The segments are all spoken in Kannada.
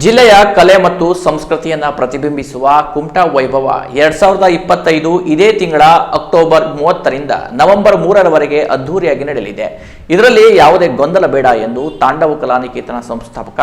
ಜಿಲ್ಲೆಯ ಕಲೆ ಮತ್ತು ಸಂಸ್ಕೃತಿಯನ್ನು ಪ್ರತಿಬಿಂಬಿಸುವ ಕುಮಟಾ ವೈಭವ ಎರಡ್ ಸಾವಿರದ ಇಪ್ಪತ್ತೈದು ಇದೇ ತಿಂಗಳ ಅಕ್ಟೋಬರ್ ಮೂವತ್ತರಿಂದ ನವೆಂಬರ್ ಮೂರರವರೆಗೆ ಅದ್ಧೂರಿಯಾಗಿ ನಡೆಯಲಿದೆ. ಇದರಲ್ಲಿ ಯಾವುದೇ ಗೊಂದಲ ಬೇಡ ಎಂದು ತಾಂಡವ ಕಲಾನಿಕೇತನ ಸಂಸ್ಥಾಪಕ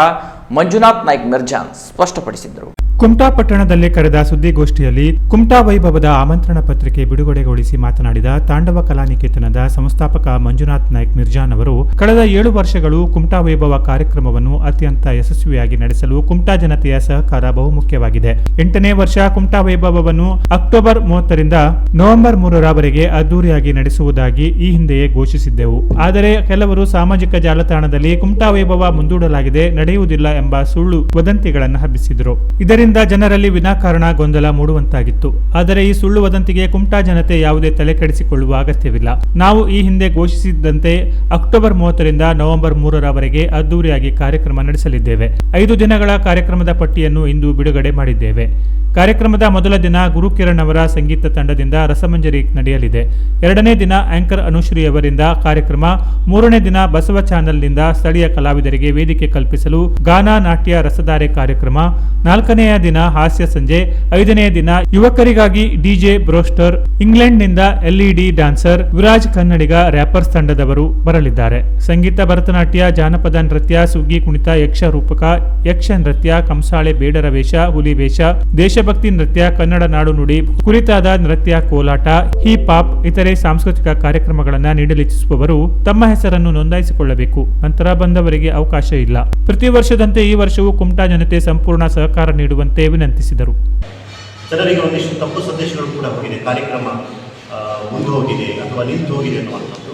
ಮಂಜುನಾಥ್ ನಾಯ್ಕ್ ಮಿರ್ಜಾನ್ ಸ್ಪಷ್ಟಪಡಿಸಿದರು ಕುಮಟಾ ಪಟ್ಟಣದಲ್ಲಿ ಕರೆದ ಸುದ್ದಿಗೋಷ್ಠಿಯಲ್ಲಿ ಕುಮಟಾ ವೈಭವದ ಆಮಂತ್ರಣ ಪತ್ರಿಕೆ ಬಿಡುಗಡೆಗೊಳಿಸಿ ಮಾತನಾಡಿದ ತಾಂಡವ ಕಲಾನಿಕೇತನದ ಸಂಸ್ಥಾಪಕ ಮಂಜುನಾಥ್ ನಾಯ್ಕ್ ಮಿರ್ಜಾನ್ ಅವರು, ಕಳೆದ ಏಳು ವರ್ಷಗಳು ಕುಮಟಾ ವೈಭವ ಕಾರ್ಯಕ್ರಮವನ್ನು ಅತ್ಯಂತ ಯಶಸ್ವಿಯಾಗಿ ನಡೆಸಲು ಕುಮಟಾ ಜನತೆಯ ಸಹಕಾರ ಬಹುಮುಖ್ಯವಾಗಿದೆ. ಎಂಟನೇ ವರ್ಷ ಕುಮಟಾ ವೈಭವವನ್ನು ಅಕ್ಟೋಬರ್ ಮೂವತ್ತರಿಂದ ನವೆಂಬರ್ ಮೂರರವರೆಗೆ ಅದ್ದೂರಿಯಾಗಿ ನಡೆಸುವುದಾಗಿ ಈ ಹಿಂದೆಯೇ ಘೋಷಿಸಿದ್ದೆವು. ಆದರೆ ಕೆಲವರು ಸಾಮಾಜಿಕ ಜಾಲತಾಣದಲ್ಲಿ ಕುಮಟಾ ವೈಭವ ಮುಂದೂಡಲಾಗಿದೆ, ನಡೆಯುವುದಿಲ್ಲ ಎಂಬ ಸುಳ್ಳು ವದಂತಿಗಳನ್ನು ಹಬ್ಬಿಸಿದರು. ಇದರಿಂದ ಜನರಲ್ಲಿ ವಿನಾಕಾರಣ ಗೊಂದಲ ಮೂಡುವಂತಾಗಿತ್ತು. ಆದರೆ ಈ ಸುಳ್ಳು ವದಂತಿಗೆ ಕುಮಟಾ ಜನತೆ ಯಾವುದೇ ತಲೆ ಕೆಡಿಸಿಕೊಳ್ಳುವ ಅಗತ್ಯವಿಲ್ಲ. ನಾವು ಈ ಹಿಂದೆ ಘೋಷಿಸಿದ್ದಂತೆ ಅಕ್ಟೋಬರ್ ಮೂವತ್ತರಿಂದ ನವೆಂಬರ್ ಮೂರರವರೆಗೆ ಅದ್ದೂರಿಯಾಗಿ ಕಾರ್ಯಕ್ರಮ ನಡೆಸಲಿದ್ದೇವೆ. ಐದು ದಿನಗಳ ಕಾರ್ಯಕ್ರಮದ ಪಟ್ಟಿಯನ್ನು ಇಂದು ಬಿಡುಗಡೆ ಮಾಡಿದ್ದೇವೆ. ಕಾರ್ಯಕ್ರಮದ ಮೊದಲ ದಿನ ಗುರುಕಿರಣ್ ಅವರ ಸಂಗೀತ ತಂಡದಿಂದ ರಸಮಂಜರಿ ನಡೆಯಲಿದೆ. ಎರಡನೇ ದಿನ ಆಂಕರ್ ಅನುಶ್ರೀ ಅವರಿಂದ ಕಾರ್ಯಕ್ರಮ. ಮೂರನೇ ದಿನ ಬಸವ ಚಾನೆಲ್ನಿಂದ ಸ್ಥಳೀಯ ಕಲಾವಿದರಿಗೆ ವೇದಿಕೆ ಕಲ್ಪಿಸಲು ಗಾನ ನಾಟ್ಯ ರಸಧಾರೆ ಕಾರ್ಯಕ್ರಮ. ನಾಲ್ಕನೆಯ ದಿನ ಹಾಸ್ಯ ಸಂಜೆ. ಐದನೆಯ ದಿನ ಯುವಕರಿಗಾಗಿ ಡಿಜೆ ಬ್ರೋಸ್ಟರ್. ಇಂಗ್ಲೆಂಡ್ನಿಂದ ಎಲ್ಇಡಿ ಡಾನ್ಸರ್ ವಿರಾಜ್ ಕನ್ನಡಿಗ ರ್ಯಾಪರ್ಸ್ ತಂಡದವರು ಬರಲಿದ್ದಾರೆ. ಸಂಗೀತ, ಭರತನಾಟ್ಯ, ಜಾನಪದ ನೃತ್ಯ, ಸುಗ್ಗಿ ಕುಣಿತ ಯಕ್ಷ ರೂಪಕ ಯಕ್ಷ ನೃತ್ಯ, ಕಂಸಾಳೆ, ಬೇಡರ ವೇಷ, ಹುಲಿ ವೇಷ ದೇಶಭಕ್ತಿ ನೃತ್ಯ, ಕನ್ನಡ ನಾಡು ನುಡಿ ಕುರಿತಾದ ನೃತ್ಯ, ಕೋಲಾಟ ಹಿಪ್ ಹಾಪ್ ಇತರೆ ಸಾಂಸ್ಕೃತಿಕ ಕಾರ್ಯಕ್ರಮಗಳನ್ನು ನೀಡಲಿಚ್ಛಿಸುವವರು ತಮ್ಮ ಹೆಸರನ್ನು ನೋಂದಾಯಿಸಿಕೊಳ್ಳಬೇಕು. ನಂತರ ಬಂದವರಿಗೆ ಅವಕಾಶ ಇಲ್ಲ. ಪ್ರತಿ ವರ್ಷದಂತೆ ಈ ವರ್ಷವೂ ಕುಮಟಾ ಜನತೆ ಸಂಪೂರ್ಣ ಸಹಕಾರ ನೀಡುವಂತೆ ವಿನಂತಿಸಿದರು. ಜನರಿಗೆ ಒಂದಿಷ್ಟು ತಪ್ಪು ಸಂದೇಶಗಳು ಕೂಡ ಹೋಗಿದೆ. ಕಾರ್ಯಕ್ರಮ ಮುಂದೆ ಹೋಗಿದೆ ಅಥವಾ ನಿಂತು ಹೋಗಿದೆ ಅನ್ನುವಂಥದ್ದು.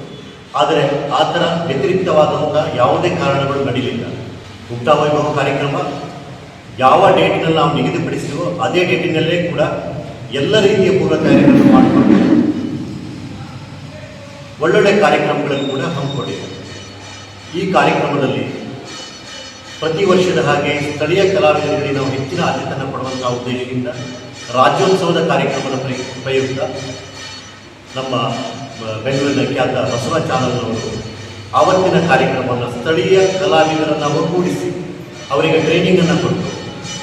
ಆದರೆ ಆ ಥರ ವ್ಯತಿರಿಕ್ತವಾದಂಥ ಯಾವುದೇ ಕಾರಣಗಳು ನಡೀಲಿಲ್ಲ. ಮುಕ್ತ ವೈಭವ ಕಾರ್ಯಕ್ರಮ ಯಾವ ಡೇಟಿನಲ್ಲಿ ನಾವು ನಿಗದಿಪಡಿಸಿದವೋ ಅದೇ ಡೇಟಿನಲ್ಲೇ ಕೂಡ ಎಲ್ಲ ರೀತಿಯ ಪೂರ್ವ ತಯಾರಿಗಳನ್ನು ಮಾಡಿಕೊಂಡು ಒಳ್ಳೊಳ್ಳೆ ಕಾರ್ಯಕ್ರಮಗಳನ್ನು ಕೂಡ ಹಮ್ಮಿಕೊಂಡಿದೆ ಈ ಕಾರ್ಯಕ್ರಮದಲ್ಲಿ ಪ್ರತಿ ವರ್ಷದ ಹಾಗೆ ಸ್ಥಳೀಯ ಕಲಾವಿದರಿಗೆ ನಾವು ಹೆಚ್ಚಿನ ಆದ್ಯತೆಯನ್ನು ಕೊಡುವಂತಹ ಉದ್ದೇಶದಿಂದ ರಾಜ್ಯೋತ್ಸವದ ಕಾರ್ಯಕ್ರಮದ ಪ್ರಯು- ಪ್ರಯುಕ್ತ ನಮ್ಮ ಬೆಂಗಳೂರಿನ ಖ್ಯಾತ ಬಸವ ಚಾನಲ್ನವರು ಆವತ್ತಿನ ಕಾರ್ಯಕ್ರಮವನ್ನು ಸ್ಥಳೀಯ ಕಲಾವಿದರನ್ನು ಒಗ್ಗೂಡಿಸಿ ಅವರಿಗೆ ಟ್ರೈನಿಂಗನ್ನು ಕೊಟ್ಟು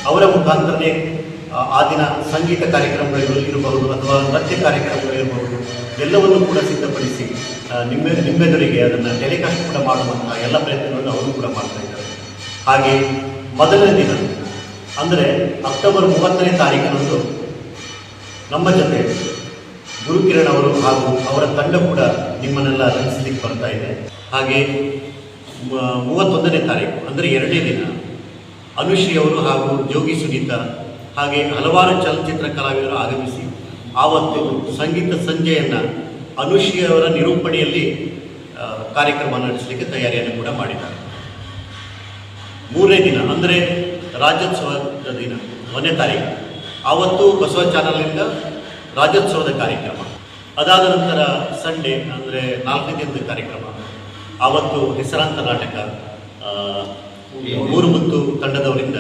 ಅವರ ಮುಖಾಂತರನೇ, ಆ- ದಿನ ಸಂಗೀತ ಕಾರ್ಯಕ್ರಮಗಳು ಇರಬಹುದು ಅಥವಾ ನೃತ್ಯ ಕಾರ್ಯಕ್ರಮಗಳು ಇರಬಹುದು, ಎಲ್ಲವನ್ನು ಕೂಡ ಸಿದ್ಧಪಡಿಸಿ ನಿಮ್ಮ, ನಿಮ್ಮೆದುರಿಗೆ ಅದನ್ನು ಟೆಲಿಕಾಸ್ಟ್ ಕೂಡ ಮಾಡುವಂತಹ ಎಲ್ಲ ಪ್ರಯತ್ನಗಳನ್ನು ಅವರು ಕೂಡ ಮಾಡ್ತಾ ಇದ್ದಾರೆ. ಹಾಗೆ ಮೊದಲನೇ ದಿನ, ಅಂದರೆ ಅಕ್ಟೋಬರ್ ಮೂವತ್ತನೇ ತಾರೀಕಿನಂದು ನಮ್ಮ ಜೊತೆ ಗುರುಕಿರಣ್ ಅವರು ಹಾಗೂ ಅವರ ತಂಡ ಕೂಡ ನಿಮ್ಮನ್ನೆಲ್ಲ ರಚಿಸಲಿಕ್ಕೆ ಬರ್ತಾ ಇದೆ. ಹಾಗೆ ಮೂವತ್ತೊಂದನೇ ತಾರೀಕು ಅಂದರೆ ಎರಡನೇ ದಿನ ಅನುಶ್ರೀ ಅವರು ಹಾಗೂ ಜೋಗಿ ಸುನೀತಾ ಹಾಗೆ ಹಲವಾರು ಚಲನಚಿತ್ರ ಕಲಾವಿದರು ಆಗಮಿಸಿ ಆವತ್ತು ಸಂಗೀತ ಸಂಜೆಯನ್ನು ಅನುಶ್ರೀ ಅವರ ನಿರೂಪಣೆಯಲ್ಲಿ ಕಾರ್ಯಕ್ರಮ ನಡೆಸಲಿಕ್ಕೆ ತಯಾರಿಯನ್ನು ಕೂಡ ಮಾಡಿದ್ದಾರೆ. ಮೂರನೇ ದಿನ, ಅಂದರೆ ರಾಜ್ಯೋತ್ಸವದ ದಿನ, ಒಂದನೇ ತಾರೀಕು. ಆವತ್ತು ಬಸವ ಚಾನಲ್ನಿಂದ ರಾಜ್ಯೋತ್ಸವದ ಕಾರ್ಯಕ್ರಮ. ಅದಾದ ನಂತರ ಸಂಡೇ, ಅಂದರೆ ನಾಲ್ಕನೇ ದಿನದ ಕಾರ್ಯಕ್ರಮ. ಆವತ್ತು ಹೆಸರಾಂತ ನಾಟಕ ಮೂರು ಮುತ್ತು ತಂಡದವರಿಂದ,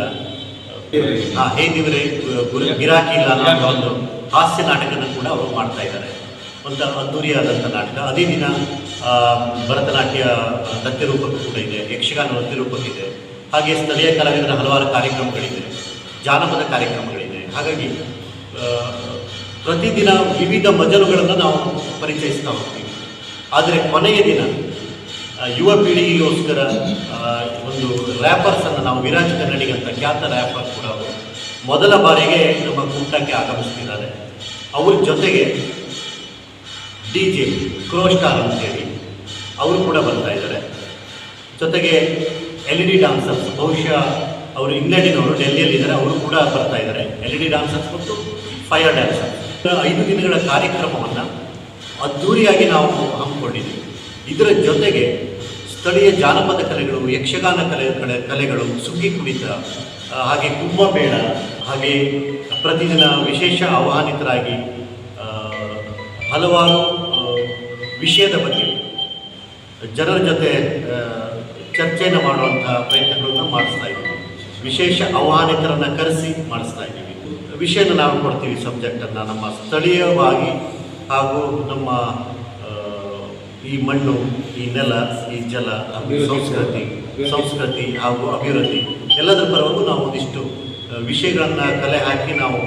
ಆ ಹೇ ದೇವರೇ, ಗುರು ಗಿರಾಕಿ ಇಲ್ಲ ಅನ್ನೋ ಒಂದು ಹಾಸ್ಯ ನಾಟಕನ ಕೂಡ ಅವರು ಮಾಡ್ತಾ ಇದ್ದಾರೆ. ಒಂದು ಅದ್ದೂರಿಯಾದಂಥ ನಾಟಕ. ಅದೇ ದಿನ ಭರತನಾಟ್ಯ ನೃತ್ಯ ರೂಪಕ್ಕೆ ಕೂಡ ಇದೆ, ಯಕ್ಷಗಾನ ನೃತ್ಯ ರೂಪಕ್ಕಿದೆ ಹಾಗೆ ಸ್ಥಳೀಯ ಕಲಾವಿದರ ಹಲವಾರು ಕಾರ್ಯಕ್ರಮಗಳಿದೆ, ಜಾನಪದ ಕಾರ್ಯಕ್ರಮಗಳಿದೆ. ಹಾಗಾಗಿ ಪ್ರತಿದಿನ ವಿವಿಧ ಮಜಲುಗಳನ್ನು ನಾವು ಪರಿಚಯಿಸ್ತಾ ಹೋಗ್ತೀವಿ. ಆದರೆ ಕೊನೆಯ ದಿನ ಯುವ ಪೀಳಿಗೆಗೋಸ್ಕರ ಒಂದು ರ್ಯಾಪರ್ಸನ್ನು ನಾವು ವಿರಾಜ್ ಕನ್ನಡಿಗ ಅಂತ ಖ್ಯಾತ ರ್ಯಾಪರ್ ಕೂಡ ಅವರು. ಮೊದಲ ಬಾರಿಗೆ ನಮ್ಮ ಕೂಟಕ್ಕೆ ಆಗಮಿಸ್ತಿದ್ದಾರೆ. ಅವ್ರ ಜೊತೆಗೆ ಡಿ ಜೆ ಕ್ರೋಸ್ಟಾರ್ ಅಂತೇಳಿ ಅವರು ಕೂಡ ಬರ್ತಾ ಇದ್ದಾರೆ. ಜೊತೆಗೆ ಎಲ್ ಇ ಡಿ ಡಾನ್ಸರ್ಸ್ ಬಹುಶಃ ಅವರು ಇಂಗ್ಲೆಂಡಿನವರು, ಡೆಲ್ಲಿಯಲ್ಲಿದ್ದಾರೆ, ಅವರು ಕೂಡ ಬರ್ತಾ ಇದ್ದಾರೆ. ಎಲ್ ಇ ಡಿ ಡಾನ್ಸರ್ಸ್ ಮತ್ತು ಫೈರ್ ಡ್ಯಾನ್ಸರ್ ಐದು ದಿನಗಳ ಕಾರ್ಯಕ್ರಮವನ್ನು ಅದ್ಧೂರಿಯಾಗಿ ನಾವು ಹಮ್ಮಿಕೊಂಡಿದ್ದೀವಿ. ಇದರ ಜೊತೆಗೆ ಸ್ಥಳೀಯ ಜಾನಪದ ಕಲೆಗಳು, ಯಕ್ಷಗಾನ ಕಲೆ ಕಲೆ, ಕಲೆಗಳು, ಸುಗ್ಗಿ ಕುಣಿತ ಹಾಗೆ ಕುಂಭಮೇಳ, ಹಾಗೆ ಪ್ರತಿದಿನ ವಿಶೇಷ ಆಹ್ವಾನಿತರಾಗಿ ಹಲವಾರು ವಿಷಯದ ಬಗ್ಗೆ ಜನರ ಜೊತೆ ಚರ್ಚೆಯನ್ನು ಮಾಡುವಂಥ ಪ್ರಯತ್ನಗಳನ್ನು ಮಾಡಿಸ್ತಾ ಇದ್ದೀವಿ. ವಿಶೇಷ ಆಹ್ವಾನಿತರನ್ನು ಕರೆಸಿ ಮಾಡಿಸ್ತಾ ಇದ್ದೀವಿ. ವಿಷಯನ ನಾವು ಕೊಡ್ತೀವಿ ಸಬ್ಜೆಕ್ಟನ್ನು ನಮ್ಮ ಸ್ಥಳೀಯವಾಗಿ ಹಾಗೂ ನಮ್ಮ ಈ ಮಣ್ಣು ಈ ನೆಲ ಈ ಜಲ ಸಂಸ್ಕೃತಿ ಸಂಸ್ಕೃತಿ ಹಾಗೂ ಅಭಿವೃದ್ಧಿ ಎಲ್ಲದರ ಪರವಾಗೂ ನಾವು ಒಂದಿಷ್ಟು ವಿಷಯಗಳನ್ನು ಕಲೆ ಹಾಕಿ ನಾವು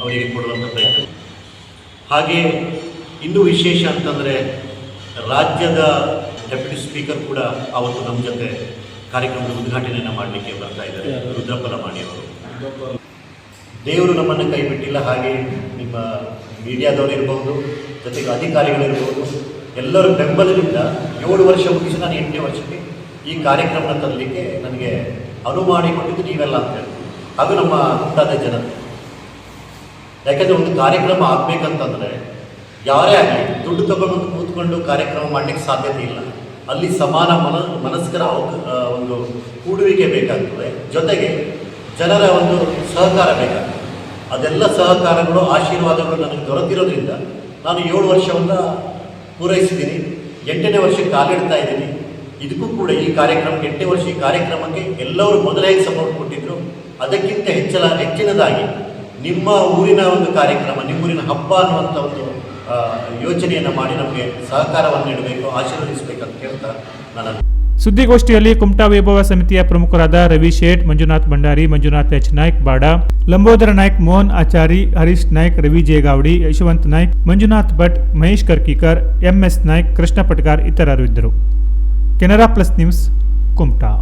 ಅವರಿಗೆ ಕೊಡುವಂಥ ಪ್ರಯತ್ನ. ಹಾಗೆ ಇನ್ನೂ ವಿಶೇಷ ಅಂತಂದರೆ ರಾಜ್ಯದ ಡೆಪ್ಯೂಟಿ ಸ್ಪೀಕರ್ ಕೂಡ ಅವತ್ತು ನಮ್ಮ ಜೊತೆ ಕಾರ್ಯಕ್ರಮದ ಉದ್ಘಾಟನೆಯನ್ನು ಮಾಡಲಿಕ್ಕೆ ಬರ್ತಾ ಇದ್ದಾರೆ ರುದ್ರಪ್ಪಲ ಮಾಡಿಯವರು ದೇವರು ನಮ್ಮನ್ನು ಕೈ ಬಿಟ್ಟಿಲ್ಲ ಹಾಗೆ ನಿಮ್ಮ ಮೀಡಿಯಾದವರು ಇರ್ಬೋದು ಜೊತೆಗೆ ಅಧಿಕಾರಿಗಳಿರ್ಬೋದು ಎಲ್ಲರ ಬೆಂಬಲದಿಂದ ಏಳು ವರ್ಷ ಮುಗಿಸಿ ನಾನು ಎಂಟನೇ ವರ್ಷಕ್ಕೆ ಈ ಕಾರ್ಯಕ್ರಮನ ತರಲಿಕ್ಕೆ ನನಗೆ ಅನುವು ಮಾಡಿಕೊಟ್ಟಿದ್ದು ನೀವೆಲ್ಲ ಅಂತ ಹೇಳಿ. ಹಾಗೂ ನಮ್ಮ ಮುಂತಾದ ಜನತೆ ಯಾಕೆಂದರೆ ಒಂದು ಕಾರ್ಯಕ್ರಮ ಆಗಬೇಕಂತಂದರೆ ಯಾರೇ ಆಗಲಿ ದುಡ್ಡು ತಗೊಂಡು ಕೂತ್ಕೊಂಡು ಕಾರ್ಯಕ್ರಮ ಮಾಡಲಿಕ್ಕೆ ಸಾಧ್ಯತೆ ಇಲ್ಲ. ಅಲ್ಲಿ ಸಮಾನ ಮನ, ಮನಸ್ಕರ ಒಂದು ಕೂಡುವಿಕೆ ಬೇಕಾಗ್ತದೆ. ಜೊತೆಗೆ ಜನರ ಒಂದು ಸಹಕಾರ ಬೇಕಾಗ್ತದೆ. ಅದೆಲ್ಲ ಸಹಕಾರಗಳು, ಆಶೀರ್ವಾದಗಳು ನನಗೆ ದೊರೆತಿರೋದ್ರಿಂದ ನಾನು ಏಳು ವರ್ಷವನ್ನು ಪೂರೈಸಿದ್ದೀನಿ ಎಂಟನೇ ವರ್ಷಕ್ಕೆ ಕಾಲಿಡ್ತಾ ಇದ್ದೀನಿ. ಇದಕ್ಕೂ ಕೂಡ ಈ ಕಾರ್ಯಕ್ರಮಕ್ಕೆ ಎಂಟನೇ ವರ್ಷ ಈ ಕಾರ್ಯಕ್ರಮಕ್ಕೆ ಎಲ್ಲರೂ ಮೊದಲೇ ಸಪೋರ್ಟ್ ಕೊಟ್ಟಿದ್ರು. ಅದಕ್ಕಿಂತ ಹೆಚ್ಚಲ ಹೆಚ್ಚಿನದಾಗಿ ನಿಮ್ಮ ಊರಿನ ಒಂದು ಕಾರ್ಯಕ್ರಮ, ನಿಮ್ಮೂರಿನ ಹಬ್ಬ ಅನ್ನುವಂಥ ಒಂದು ಯೋಚನೆಯನ್ನು ಮಾಡಿ ನಮಗೆ ಸಹಕಾರವನ್ನು ನೀಡಬೇಕು ಆಶೀರ್ವದಿಸಬೇಕಂತ ಕೇಳ್ತಾ ನಾನು ಸುದ್ದಿಗೋಷ್ಠಿಯಲ್ಲಿ ಕುಮಟಾ ವೈಭವ ಸಮಿತಿಯ ಪ್ರಮುಖರಾದ ರವಿ ಶೇಟ್, ಮಂಜುನಾಥ್ ಭಂಡಾರಿ, ಮಂಜುನಾಥ್ ಎಚ್ ನಾಯ್ಕ್, ಬಾಡ, ಲಂಬೋದರ ನಾಯ್ಕ್, ಮೋಹನ್ ಆಚಾರಿ, ಹರೀಶ್ ನಾಯ್ಕ್, ರವಿ ಜೇಗಾವಡಿ, ಯಶವಂತ್ ನಾಯ್ಕ್, ಮಂಜುನಾಥ್ ಭಟ್, ಮಹೇಶ್ ಕರ್ಕಿಕರ್, ಎಂಎಸ್ ನಾಯ್ಕ್, ಕೃಷ್ಣ ಪಟ್ಕಾರ್ ಇತರರು ಇದ್ದರು. Canara plus news, Kumta.